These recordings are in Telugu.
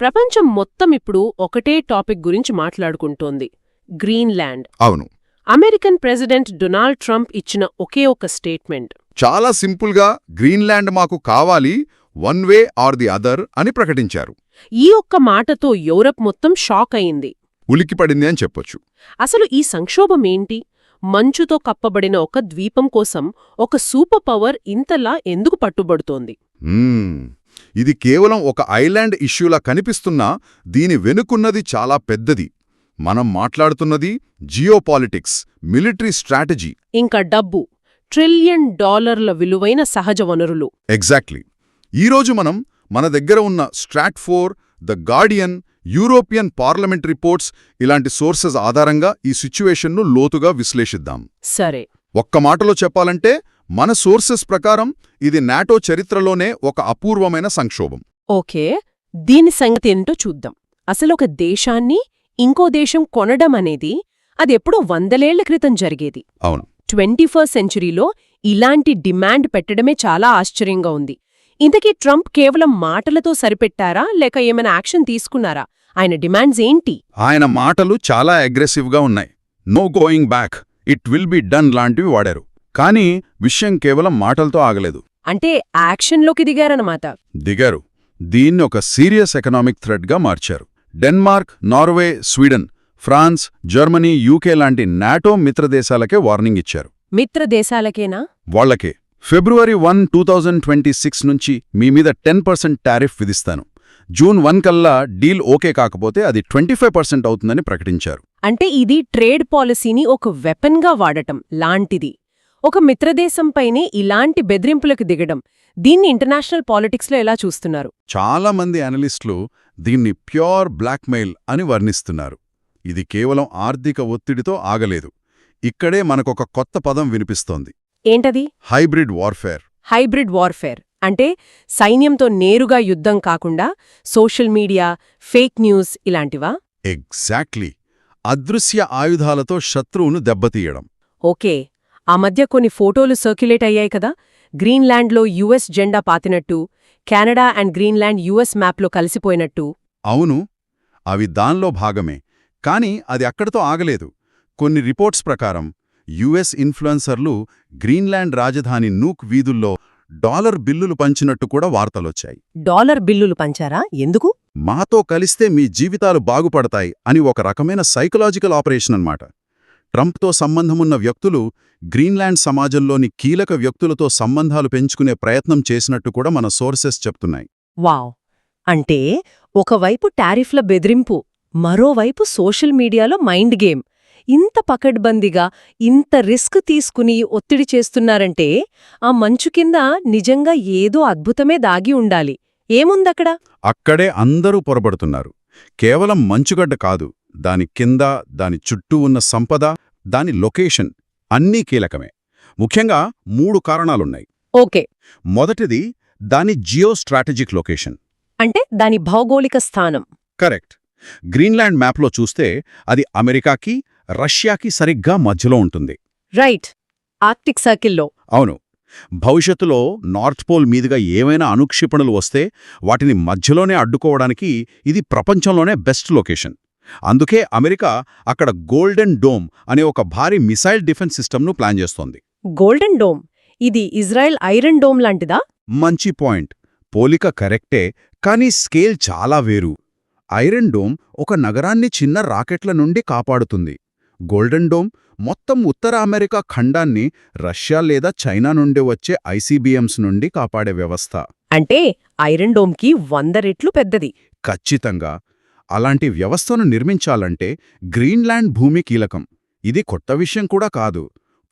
ప్రపంచం మొత్తం ఇప్పుడు ఒకటే టాపిక్ గురించి మాట్లాడుకుంటోంది. గ్రీన్లాండ్. అవును. అమెరికన్ ప్రెసిడెంట్ డొనాల్డ్ ట్రంప్ ఇచ్చిన ఒకే ఒక స్టేట్మెంట్. చాలా సింపుల్గా గ్రీన్లాండ్ మాకు కావాలి one way or the other అని ప్రకటించారు. ఈ ఒక్క మాటతో యూరప్ మొత్తం షాక్ అయింది. ఉలిక్కిపడింది అని చెప్పొచ్చు. అసలు ఈ సంక్షోభం ఏంటి? మంచుతో కప్పబడిన ఒక ద్వీపం కోసం ఒక సూపర్ పవర్ ఇంతలా ఎందుకు పట్టుబడుతోంది. ఇది కేవలం ఒక ఐలాండ్ ఇష్యూలా కనిపిస్తున్నా దీని వెనుకున్నది చాలా పెద్దది. మనం మాట్లాడుతున్నది జియోపాలిటిక్స్ మిలిటరీ స్ట్రాటజీ. ఇంకా డబ్బు ట్రిలియన్ డాలర్ల విలువైన సహజ వనరులు. ఎగ్జాక్ట్లీ. ఈరోజు మనం మన దగ్గర ఉన్న Stratfor the Guardian European parliament reports ఇలాంటి సోర్సెస్ ఆధారంగా ఈ సిచ్యువేషన్ను లోతుగా విశ్లేషిద్దాం. సరే. ఒక్క మాటలో చెప్పాలంటే మన సోర్సెస్ ప్రకారం ఇది నాటో చరిత్రలోనే ఒక అపూర్వమైన సంక్షోభం. ఓకే దీని సంగతి ఏంటో చూద్దాం. అసలు ఒక దేశాన్ని ఇంకో దేశం కొనడం అనేది అదెప్పుడో వందలేళ్ళ క్రితం జరిగేది. అవును. ట్వంటీ ఫస్ట్ సెంచురీలో ఇలాంటి డిమాండ్ పెట్టడమే చాలా ఆశ్చర్యంగా ఉంది. ఇంతకీ ట్రంప్ కేవలం మాటలతో సరిపెట్టారా లేక ఏమైనా యాక్షన్ తీసుకున్నారా? ఆయన డిమాండ్స్ ఏంటి? ఆయన మాటలు చాలా అగ్రెసివ్గా ఉన్నాయి. No going back. It will be done లాంటివి వాడారు. కానీ విషయం కేవలం మాటలతో ఆగలేదు. అంటే యాక్షన్లోకి దిగారన్నమాట. దిగారు. దీన్ని ఒక సీరియస్ ఎకనామిక్ థ్రెడ్గా మార్చారు. Denmark Norway Sweden France Germany UK లాంటి నాటో మిత్రదేశాలకే వార్నింగ్ ఇచ్చారు. మిత్ర దేశాలకేనా వాళ్ళకే February one two thousand twenty six నుంచి మీ మీద టెన్ పర్సెంట్ టారిఫ్ విధిస్తాను. జూన్ వన్ కల్లా డీల్ ఓకే కాకపోతే అది ట్వంటీ ఫైవ్ పర్సెంట్ అవుతుందని ప్రకటించారు. అంటే ఇది ట్రేడ్ పాలసీని ఒక వెపన్గా వాడటం లాంటిది. ఒక మిత్రదేశంపైనే ఇలాంటి బెదిరింపులకు దిగడం దీన్ని ఇంటర్నేషనల్ పాలిటిక్స్లో ఎలా చూస్తున్నారు? చాలా మంది అనలిస్టులు దీన్ని ప్యూర్ బ్లాక్మెయిల్ అని వర్ణిస్తున్నారు. ఇది కేవలం ఆర్థిక ఒత్తిడితో ఆగలేదు. ఇక్కడే మనకొక కొత్త పదం వినిపిస్తోంది. ఏంటది? Hybrid warfare. Hybrid warfare. అంటే సైన్యంతో నేరుగా యుద్ధం కాకుండా సోషల్ మీడియా ఫేక్ న్యూస్ ఇలాంటివా? ఎగ్జాక్ట్లీ. అదృశ్య ఆయుధాలతో శత్రువును దెబ్బతీయడం. ఓకే. ఆ మధ్య కొన్ని ఫోటోలు సర్క్యులేట్ అయ్యాయి కదా. గ్రీన్లాండ్లో యుఎస్ జెండా పాతినట్టు కెనడా అండ్ గ్రీన్లాండ్ యుఎస్ మ్యాప్లో కలిసిపోయినట్టు. అవును అవి దానిలో భాగమే కాని అది అక్కడితో ఆగలేదు. కొన్ని రిపోర్ట్స్ ప్రకారం యుఎస్ ఇన్ఫ్లుయెన్సర్లు గ్రీన్లాండ్ రాజధాని నూక్ వీధుల్లో డాలర్ బిల్లులు పంచినట్టు కూడా వార్తలొచ్చాయి. డాలర్ బిల్లులు పంచారా? ఎందుకు? మాతో కలిస్తే మీ జీవితాలు బాగుపడతాయి అని ఒక రకమైన సైకలాజికల్ ఆపరేషన్ అన్నమాట. ట్రంప్తో సంబంధమున్న వ్యక్తులు గ్రీన్లాండ్ సమాజంలోని కీలక వ్యక్తులతో సంబంధాలు పెంచుకునే ప్రయత్నం చేసినట్టు కూడా మన సోర్సెస్ చెప్తున్నాయి. వావ్! అంటే ఒకవైపు టారిఫ్ల బెదిరింపు మరోవైపు సోషల్ మీడియాలో మైండ్ గేమ్. ఇంత పకడ్బందీగా ఇంత రిస్క్ తీసుకుని ఒత్తిడి చేస్తున్నారంటే ఆ మంచు కింద నిజంగా ఏదో అద్భుతమే దాగి ఉండాలి. ఏముందక్కడ? అక్కడే అందరూ పొరబడుతున్నారు. కేవలం మంచుగడ్డ కాదు దాని కింద దాని చుట్టూ ఉన్న సంపద దాని లొకేషన్ అన్నీ కీలకమే. ముఖ్యంగా మూడు కారణాలున్నాయి. ఓకే. మొదటిది దాని జియో స్ట్రాటజిక్ లొకేషన్. అంటే దాని భౌగోళిక స్థానం. కరెక్ట్. గ్రీన్లాండ్ మ్యాప్లో చూస్తే అది అమెరికాకి రష్యాకి సరిగ్గా మధ్యలో ఉంటుంది. రైట్. ఆర్క్టిక్ సర్కిల్లో. అవును. భవిష్యత్తులో నార్త్ పోల్ మీదుగా ఏవైనా అనుక్షిపణలు వస్తే వాటిని మధ్యలోనే అడ్డుకోవడానికి ఇది ప్రపంచంలోనే బెస్ట్ లొకేషన్. అందుకే అమెరికా అక్కడ గోల్డెన్ డోమ్ అనే ఒక భారీ మిసైల్ డిఫెన్స్ సిస్టమ్ను ప్లాన్ చేస్తోంది. Golden Dome? ఇది ఇజ్రాయెల్ ఐరన్ డోమ్ లాంటిదా? మంచి పాయింట్. పోలిక కరెక్టే కానీ స్కేల్ చాలా వేరు. ఐరన్ డోమ్ ఒక నగరాన్ని చిన్న రాకెట్ల నుండి కాపాడుతుంది. గోల్డెన్ డోమ్ మొత్తం ఉత్తర అమెరికా ఖండాన్ని రష్యా లేదా చైనా నుండి వచ్చే ఐసీబీఎంస్ నుండి కాపాడే వ్యవస్థ. అంటే ఐరన్ డోమ్కి వంద రెట్లు పెద్దది. ఖచ్చితంగా. అలాంటి వ్యవస్థను నిర్మించాలంటే గ్రీన్లాండ్ భూమి కీలకం. ఇది కొత్త విషయం కూడా కాదు.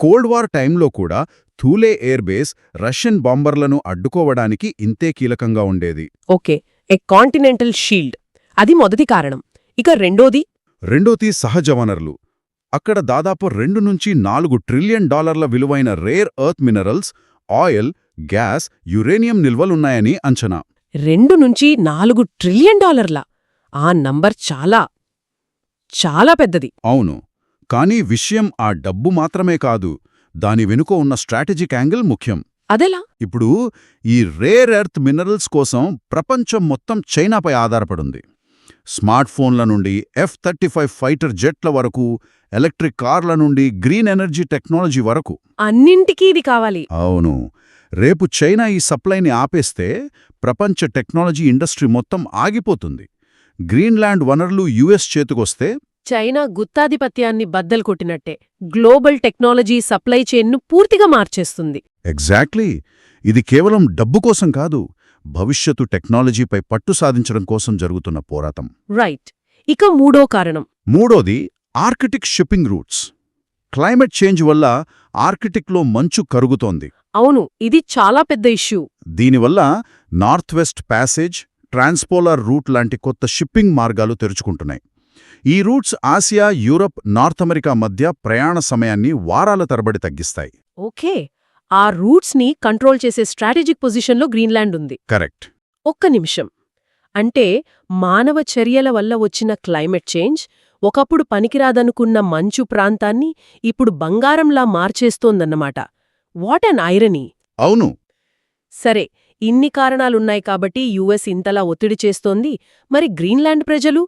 కోల్డ్ వార్ టైంలో కూడా థూలే ఎయిర్ బేస్ రష్యన్ బాంబర్లను అడ్డుకోవడానికి ఇంతే కీలకంగా ఉండేది. Okay a continental shield. అది మొదటి కారణం. ఇక రెండోది? రెండోది సహజ వనరులు అక్కడ దాదాపు రెండు నుంచి నాలుగు ట్రిలియన్ డాలర్ల విలువైన rare earth minerals oil gas uranium నిల్వలున్నాయని అంచనా. రెండు నుంచి నాలుగు ట్రిలియన్ డాలర్ల. ఆ నంబర్ చాలా చాలా పెద్దది. అవును. కానీ విషయం ఆ డబ్బు మాత్రమే కాదు దాని వెనుక ఉన్న స్ట్రాటజిక్ యాంగిల్ ముఖ్యం. అదెలా? ఇప్పుడు ఈ రేర్ ఎర్త్ మినరల్స్ కోసం ప్రపంచం మొత్తం చైనాపై ఆధారపడుంది. స్మార్ట్ ఫోన్ల నుండి ఎఫ్ థర్టీ ఫైవ్ ఫైటర్ జెట్ల వరకు ఎలక్ట్రిక్ కార్ల నుండి గ్రీన్ ఎనర్జీ టెక్నాలజీ వరకు. అన్నింటికీ ఇది కావాలి. అవును. రేపు చైనా ఈ సప్లైని ఆపేస్తే ప్రపంచ టెక్నాలజీ ఇండస్ట్రీ మొత్తం ఆగిపోతుంది. గ్రీన్లాండ్ వనరులు యుఎస్ చేతికొస్తే చైనా గుత్తాధిపత్యాన్ని బద్దలు కొట్టినట్టే గ్లోబల్ టెక్నాలజీ సప్లై చైన్ను పూర్తిగా మార్చేస్తుంది. ఎగ్జాక్ట్లీ. ఇది కేవలం డబ్బు కోసం కాదు భవిష్యత్తు టెక్నాలజీపై పట్టు సాధించడం కోసం జరుగుతున్న పోరాటం. రైట్. ఇక మూడో కారణం. మూడోది Arctic shipping routes. Climate change వల్ల ఆర్కిటిక్లో మంచు కరుగుతోంది. అవును ఇది చాలా పెద్ద ఇష్యూ. దీనివల్ల North West Passage transpolar route లాంటి కొత్త షిప్పింగ్ మార్గాలు తెరుచుకుంటున్నాయి. ఈ routes Asia Europe North America మధ్య ప్రయాణ సమయాన్ని వారాల తరబడి తగ్గిస్తాయి. ఓకే. ఆ రూట్స్ని కంట్రోల్ చేసే స్ట్రాటజిక్ పొజిషన్లో గ్రీన్లాండ్ ఉంది. కరెక్ట్. ఒక్క నిమిషం. అంటే మానవ చర్యల వల్ల వచ్చిన క్లైమేట్ చేంజ్ ఒకప్పుడు పనికిరాదనుకున్న మంచు ప్రాంతాన్ని ఇప్పుడు బంగారంలా మార్చేస్తోందన్నమాట. What an irony! అవును. సరే ఇన్ని కారణాలున్నాయి కాబట్టి యుఎస్ ఇంతలా ఒత్తిడి చేస్తోంది. మరి గ్రీన్లాండ్ ప్రజలు?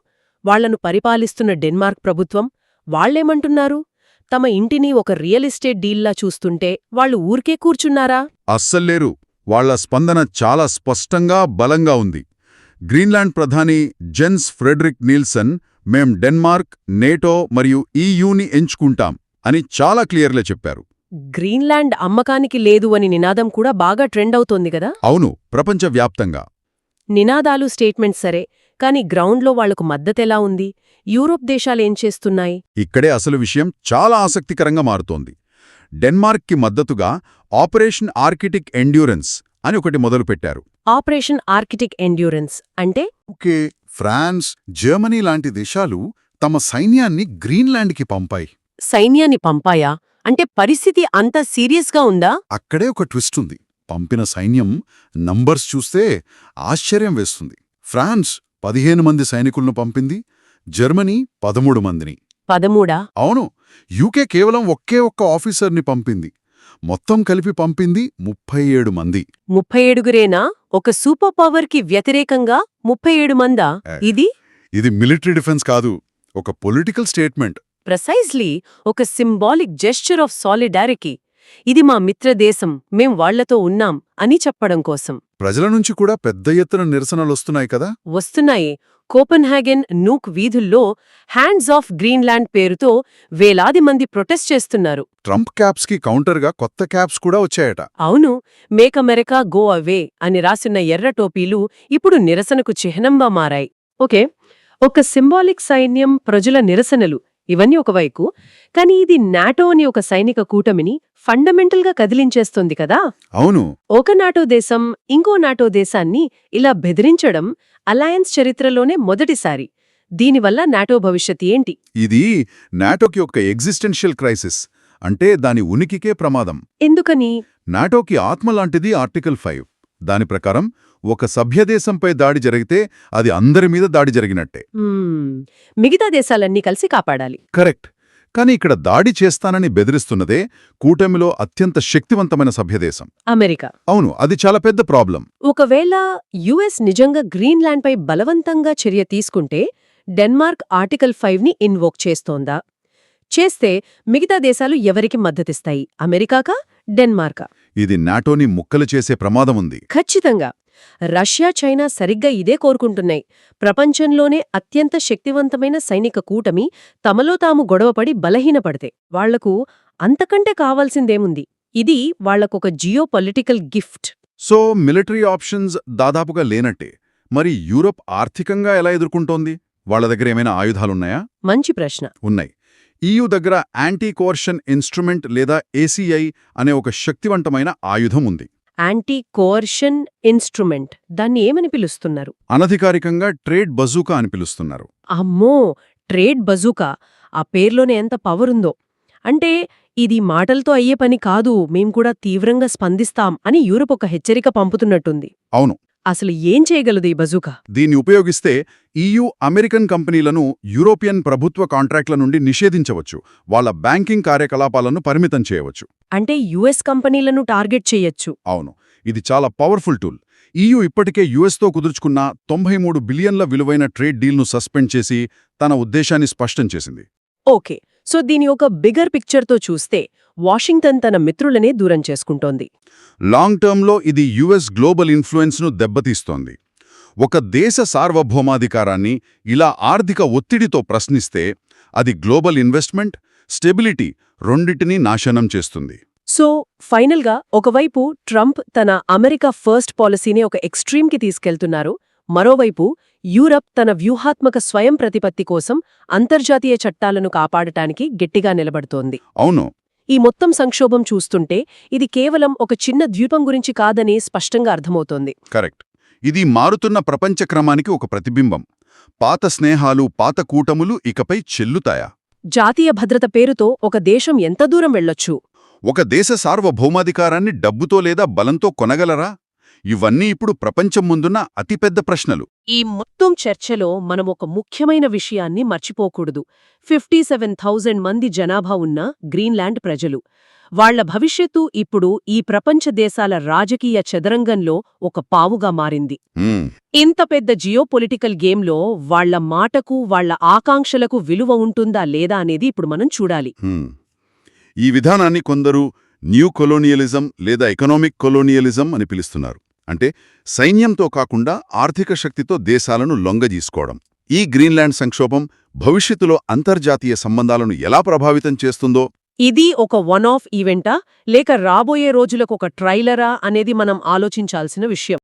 వాళ్ళను పరిపాలిస్తున్న డెన్మార్క్ ప్రభుత్వం? వాళ్ళేమంటున్నారు? తమ ఇంటిని ఒక రియల్ ఎస్టేట్ డీల్లా చూస్తుంటే వాళ్ళు ఊరికే కూర్చున్నారా? అస్సల్లేరు వాళ్ళ స్పందన చాలా స్పష్టంగా బలంగా ఉంది. గ్రీన్లాండ్ ప్రధాని జెన్స్ ఫ్రెడరిక్ నీల్సన్ మేం డెన్మార్క్ నేటో మరియు ఈయూని ఎంచుకుంటాం అని చాలా క్లియర్లే చెప్పారు. గ్రీన్లాండ్ అమ్మకానికి లేదు అని నినాదం కూడా బాగా ట్రెండ్ అవుతోంది కదా? అవును ప్రపంచవ్యాప్తంగా. నినాదాలు స్టేట్మెంట్ సరే కాని గ్రౌండ్లో వాళ్ళకు మద్దతెలా ఉంది? యూరోప్ దేశాలేం చేస్తున్నాయి? ఇక్కడే అసలు విషయం చాలా ఆసక్తికరంగా మారుతోంది. డెన్మార్క్కి మద్దతుగా ఆపరేషన్ ఆర్కిటిక్ ఎండ్యూరెన్స్ అని ఒకటి మొదలుపెట్టారు ఆపరేషన్ ఆర్కిటిక్ ఎండ్యూరెన్స్ అంటే? ఓకే ఫ్రాన్స్ జర్మనీ లాంటి దేశాలు తమ సైన్యాన్ని గ్రీన్లాండ్కి పంపాయి. సైన్యాన్ని పంపాయా? అంటే పరిస్థితి అంత సీరియస్గా ఉందా? అక్కడే ఒక ట్విస్ట్ ఉంది. పంపిన సైన్యం నంబర్స్ చూస్తే ఆశ్చర్యం వేస్తుంది. ఫ్రాన్స్ పదిహేను మంది సైనికులను పంపింది జర్మనీ పదమూడు మందిని. పదమూడా? అవును యూకే కేవలం ఒకే ఒక్క ఆఫీసర్ని పంపింది. మొత్తం కలిపి పంపింది ముప్పై ఏడు మంది. ముప్పై ఏడుగురేనా? ఒక సూపర్ పవర్కి వ్యతిరేకంగా ముప్పై ఏడు మందా. ఇది? ఇది మిలిటరీ డిఫెన్స్ కాదు ఒక పొలిటికల్ స్టేట్మెంట్. ప్రెసైజ్లీ ఒక సింబాలిక్ జెస్చర్ ఆఫ్ సాలిడారిటీ. ఇది మా మిత్రదేశం మేం వాళ్ళతో ఉన్నాం అని చెప్పడం కోసం. ప్రజల నుంచి కూడా పెద్ద ఎత్తున నిరసనలొస్తున్నాయి కదా? వస్తున్నాయి. కోపెన్హాగెన్ నూక్ వీధుల్లో హ్యాండ్స్ ఆఫ్ గ్రీన్లాండ్ పేరుతో వేలాది మంది ప్రొటెస్ట్ చేస్తున్నారు. ట్రంప్ క్యాప్స్కి కౌంటర్గా కొత్త క్యాప్స్ కూడా వచ్చాయట. అవును మేక్ అమెరికా గో అవే అని రాసిన ఎర్ర టోపీలు ఇప్పుడు నిరసనకు చిహ్నంగా మారాయి. ఓకే ఒక సింబాలిక్ సైన్యం ప్రజల నిరసనలు. ఇవన్నీ ఒకవైపు కానీ ఇది నాటో అని ఒక సైనిక కూటమిని ఫండమెంటల్గా కదిలించేస్తుంది కదా. అవును. ఒక నాటో దేశం ఇంకో నాటో దేశాన్ని ఇలా బెదిరించడం అలయన్స్ చరిత్రలోనే మొదటిసారి. దీనివల్ల నాటో భవిష్యత్ ఏంటి? ఇది నాటోకి ఒక ఎగ్జిస్టెన్షియల్ క్రైసిస్ అంటే దాని ఉనికికే ప్రమాదం. ఎందుకని? నాటోకి ఆత్మ లాంటిది ఆర్టికల్ ఫైవ్. దాని ప్రకారం ఒక సభ్యదేశంపై దాడి జరిగితే అది అందరి మీద దాడి జరిగినట్టే. మిగతా దేశాలన్నీ కలిసి కాపాడాలి. కరెక్ట్. కానీ ఇక్కడ దాడి చేస్తానని బెదిరిస్తున్నదే కూటమిలో అత్యంత శక్తివంతమైన సభ్యదేశం. అమెరికా. అవును అది చాలా పెద్ద ప్రాబ్లం. ఒకవేళ యుఎస్ నిజంగా గ్రీన్లాండ్పై బలవంతంగా చర్య తీసుకుంటే డెన్మార్క్ ఆర్టికల్ ఫైవ్ని ఇన్వోక్ చేస్తోందా? చేస్తే మిగతా దేశాలు ఎవరికి మద్దతిస్తాయి? అమెరికాకా? డెన్మార్కా? ఇది నాటోని ముక్కలు చేసే ప్రమాదం ఉంది. ఖచ్చితంగా. రష్యా చైనా సరిగ్గా ఇదే కోరుకుంటున్నాయి. ప్రపంచంలోనే అత్యంత శక్తివంతమైన సైనిక కూటమి తమలో తాము గొడవపడి బలహీనపడితే వాళ్ళకు అంతకంటే కావాల్సిందేముంది? ఇది వాళ్ళకొక geopolitical gift. So military options దాదాపుగా లేనట్టే. మరి యూరప్ ఆర్థికంగా ఎలా ఎదుర్కొంటోంది? వాళ్ళ దగ్గర ఏమైనా ఆయుధాలున్నాయా? మంచి ప్రశ్న. ఉన్నాయి. ఈయూ దగ్గర యాంటీ కోర్షన్ ఇన్స్ట్రుమెంట్ లేదా ఏసీఐ అనే ఒక శక్తివంతమైన ఆయుధం ఉంది. యాంటీ కోర్షన్ ఇన్స్ట్రుమెంట్ దాన్ని ఏమని పిలుస్తున్నారు? అనధికారికంగా ట్రేడ్ బజూకా అని పిలుస్తున్నారు. అమ్మో! Trade bazooka? ఆ పేర్లోనే ఎంత పవరుందో. అంటే ఇది మాటలతో అయ్యే పని కాదు మేం కూడా తీవ్రంగా స్పందిస్తాం అని యూరప్ ఒక హెచ్చరిక పంపుతున్నట్టుంది. అవును. అసలు ఏం చేయగలదు ఈ బజూకా? దీన్ని ఉపయోగిస్తే ఈయూ అమెరికన్ కంపెనీలను యూరోపియన్ ప్రభుత్వ కాంట్రాక్ట్ల నుండి నిషేధించవచ్చు వాళ్ళ బ్యాంకింగ్ కార్యకలాపాలను పరిమితం చేయవచ్చు. అంటే యుఎస్ కంపెనీలను టార్గెట్ చేయొచ్చు. అవును ఇది చాలా పవర్ఫుల్ టూల్. ఈయూ ఇప్పటికే యుఎస్తో కుదుర్చుకున్న తొంభై మూడు బిలియన్ల విలువైన ట్రేడ్ డీల్ను సస్పెండ్ చేసి తన ఉద్దేశాన్ని స్పష్టం చేసింది. ఓకే సో దీని ఒక బిగర్ పిక్చర్తో చూస్తే వాషింగ్టన్ తన మిత్రులనే దూరం చేసుకుంటోంది. లాంగ్ టర్మ్లో ఇది యుఎస్ గ్లోబల్ ఇన్ఫ్లుయెన్స్ను దెబ్బతీస్తోంది. ఒక దేశ సార్వభౌమాధికారాన్ని ఇలా ఆర్థిక ఒత్తిడితో ప్రశ్నిస్తే అది గ్లోబల్ ఇన్వెస్ట్మెంట్ స్టెబిలిటీ రెండిటినీ నాశనం చేస్తుంది. సో ఫైనల్గా ఒకవైపు ట్రంప్ తన అమెరికా ఫస్ట్ పాలసీని ఒక ఎక్స్ట్రీమ్కి తీసుకెళ్తున్నారు మరోవైపు యూరప్ తన వ్యూహాత్మక స్వయం ప్రతిపత్తి కోసం అంతర్జాతీయ చట్టాలను కాపాడటానికి గట్టిగా నిలబడుతోంది. అవును. ఈ మొత్తం సంక్షోభం చూస్తుంటే ఇది కేవలం ఒక చిన్న ద్వీపం గురించి కాదని స్పష్టంగా అర్థమవుతోంది. కరెక్ట్. ఇది మారుతున్న ప్రపంచ క్రమానికి ఒక ప్రతిబింబం. పాత స్నేహాలు పాత కూటములు ఇకపై చెల్లుతాయా? జాతీయ భద్రత పేరుతో ఒక దేశం ఎంత దూరం వెళ్ళొచ్చు? ఒక దేశ సార్వభౌమాధికారాన్ని డబ్బుతో లేదా బలంతో కొనగలరా? ఇవన్నీ ఇప్పుడు ప్రపంచం ముందున్న అతిపెద్ద ప్రశ్నలు. ఈ మొత్తం చర్చలో మనం ఒక ముఖ్యమైన విషయాన్ని మర్చిపోకూడదు. ఫిఫ్టీ సెవెన్ థౌజండ్ మంది జనాభా ఉన్న గ్రీన్లాండ్ ప్రజలు. వాళ్ళ భవిష్యత్తు ఇప్పుడు ఈ ప్రపంచ దేశాల రాజకీయ చదరంగంలో ఒక పావుగా మారింది. ఇంత పెద్ద జియోపొలిటికల్ గేమ్లో వాళ్ళ మాటకు వాళ్ళ ఆకాంక్షలకు విలువ ఉంటుందా లేదా అనేది ఇప్పుడు మనం చూడాలి. ఈ విధానాన్ని కొందరు న్యూ కొలోనియలిజం లేదా ఎకనామిక్ కొలోనియలిజం అని పిలుస్తున్నారు. అంటే సైన్యంతో కాకుండా ఆర్థిక శక్తితో దేశాలను లొంగజీసుకోవడం. ఈ గ్రీన్లాండ్ సంక్షోభం భవిష్యత్తులో అంతర్జాతీయ సంబంధాలను ఎలా ప్రభావితం చేస్తుందో? ఇది ఒక వన్ ఆఫ్ ఈవెంటా? లేక రాబోయే రోజులకు ఒక ట్రైలరా? అనేది మనం ఆలోచించాల్సిన విషయం.